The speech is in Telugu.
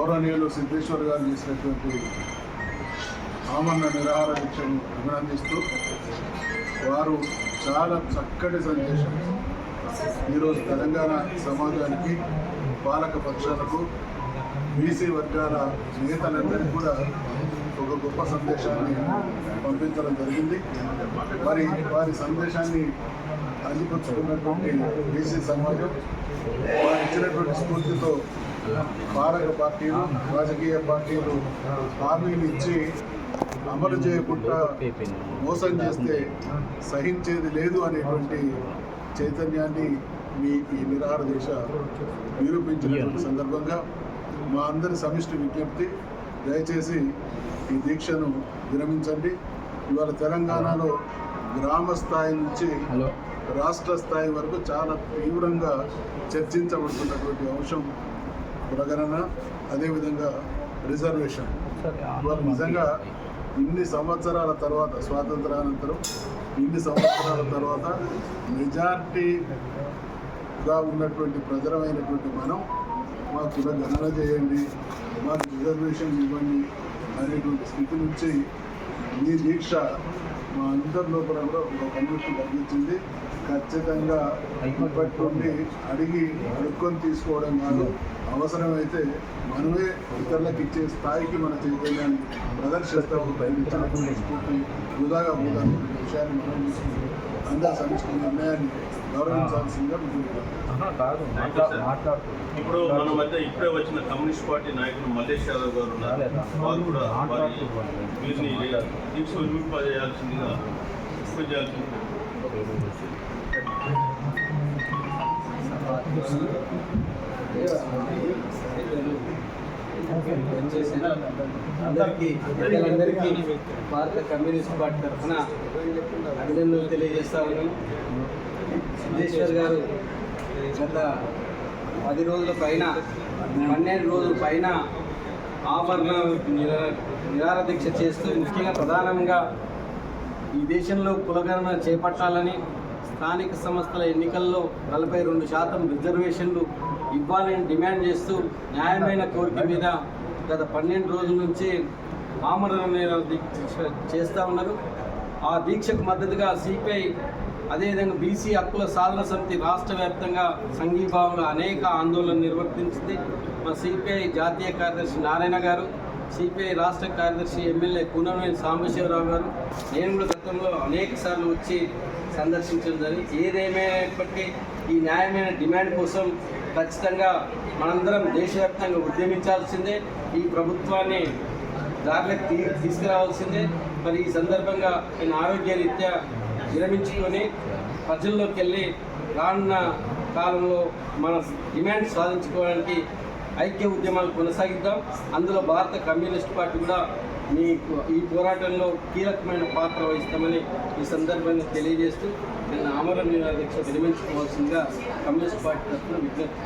గౌరవనీయులు సిద్ధేశ్వర్ గారు చేసినటువంటి ఆమరణ నిరాహార దీక్షను అభినందిస్తూ వారు చాలా చక్కటి సందేశం ఈరోజు తెలంగాణ సమాజానికి పాలక పక్షాలకు బీసీ వర్గాల నేతలందరికీ కూడా ఒక గొప్ప సందేశాన్ని పంపించడం జరిగింది. మరి వారి సందేశాన్ని అందిపుచ్చుకున్నటువంటి బీసీ సమాజం వారు ఇచ్చినటువంటి స్ఫూర్తితో పాలక పార్టీలు రాజకీయ పార్టీలు హామీలు ఇచ్చి అమలు చేయకుండా మోసం చేస్తే సహించేది లేదు అనేటువంటి చైతన్యాన్ని మీ ఈ నిరాహార దీక్ష నిరూపించినటువంటి సందర్భంగా మా అందరి సమిష్టి విజ్ఞప్తి. దయచేసి ఈ దీక్షను విరమించండి. ఇవాళ తెలంగాణలో గ్రామ స్థాయి నుంచి రాష్ట్ర స్థాయి వరకు చాలా తీవ్రంగా చర్చించబడుతున్నటువంటి అంశం కులగణన అదేవిధంగా రిజర్వేషన్. ఇవాళ నిజంగా ఇన్ని సంవత్సరాల తర్వాత స్వాతంత్రానంతరం ఇన్ని సంవత్సరాల తర్వాత మెజార్టీగా ఉన్నటువంటి ప్రజలమైనటువంటి మనం మా కుల గణన చేయండి మాకు రిజర్వేషన్ ఇవ్వండి అనేటువంటి స్థితి నుంచి ఈ దీక్ష మా అందరి లోపల కూడా ఒక కన్విక్షన్ కలిగించింది ఖచ్చితంగా ఇప్పటి అడిగి అడుక్కొని తీసుకోవడం కాదు. అవసరమైతే మనమే ఇతరులకు ఇచ్చే స్థాయికి మన చైతన్యాన్ని ప్రదర్శిస్తాము. స్ఫూర్తి వృధాగా పోదాం విషయాన్ని మనం తీసుకుంటూ అందరి సమిష్టి గౌరవించాల్సిందిగా ఇప్పుడు మన మధ్య ఇప్పుడే వచ్చిన కమ్యూనిస్ట్ పార్టీ నాయకులు మల్లేష్ యాదవ్ గారు ఉన్నారు. వారు కూడా వీరిని దీక్ష విరమింపజేయాల్సిందిగా అందరికీ ప్రజలందరికీ భారత కమ్యూనిస్ట్ పార్టీ తరఫున అభినందనలు తెలియజేస్తా ఉన్నాను. సిద్ధేశ్వర్ గారు గత పది రోజుల పైన పన్నెండు రోజుల పైన ఆభరణ నిరా నిరార దీక్ష చేస్తూ ముఖ్యంగా ప్రధానంగా ఈ దేశంలో కులగణన చేపట్టాలని స్థానిక సంస్థల ఎన్నికల్లో నలభై రెండు శాతం రిజర్వేషన్లు ఇవ్వాలని డిమాండ్ చేస్తూ న్యాయమైన కోరిక మీద గత పన్నెండు రోజుల నుంచి ఆమరణ దీక్ష చేస్తూ ఉన్నారు. ఆ దీక్షకు మద్దతుగా సిపిఐ అదేవిధంగా బీసీ హక్కుల సాధన సమితి రాష్ట్ర వ్యాప్తంగా సంఘీభావంలో అనేక ఆందోళనలు నిర్వర్తించింది. మా సిపిఐ జాతీయ కార్యదర్శి నారాయణ గారు సిపిఐ రాష్ట్ర కార్యదర్శి ఎమ్మెల్యే కూనమనేని సాంబశివరావు గారు నేను కూడా గతంలో అనేక సార్లు వచ్చి సందర్శించడం జరిగింది. ఏదేమైనప్పటికీ ఈ న్యాయమైన డిమాండ్ కోసం ఖచ్చితంగా మనందరం దేశవ్యాప్తంగా ఉద్యమించాల్సిందే. ఈ ప్రభుత్వాన్ని దారిలోకి తీ తీసుకురావాల్సిందే. మరి ఈ సందర్భంగా నేను ఆరోగ్య రీత్యా విరమించుకొని ప్రజల్లోకి వెళ్ళి రానున్న కాలంలో మన డిమాండ్ సాధించుకోవడానికి ఐక్య ఉద్యమాలు కొనసాగిద్దాం. అందులో భారత కమ్యూనిస్ట్ పార్టీ కూడా మీ ఈ పోరాటంలో కీలకమైన పాత్ర వహిస్తామని ఈ సందర్భంగా తెలియజేస్తూ నేను ఆమరణ నిరాదీక్ష విరమించుకోవాల్సిందిగా కమ్యూనిస్ట్ పార్టీ తరఫున విజ్ఞప్తి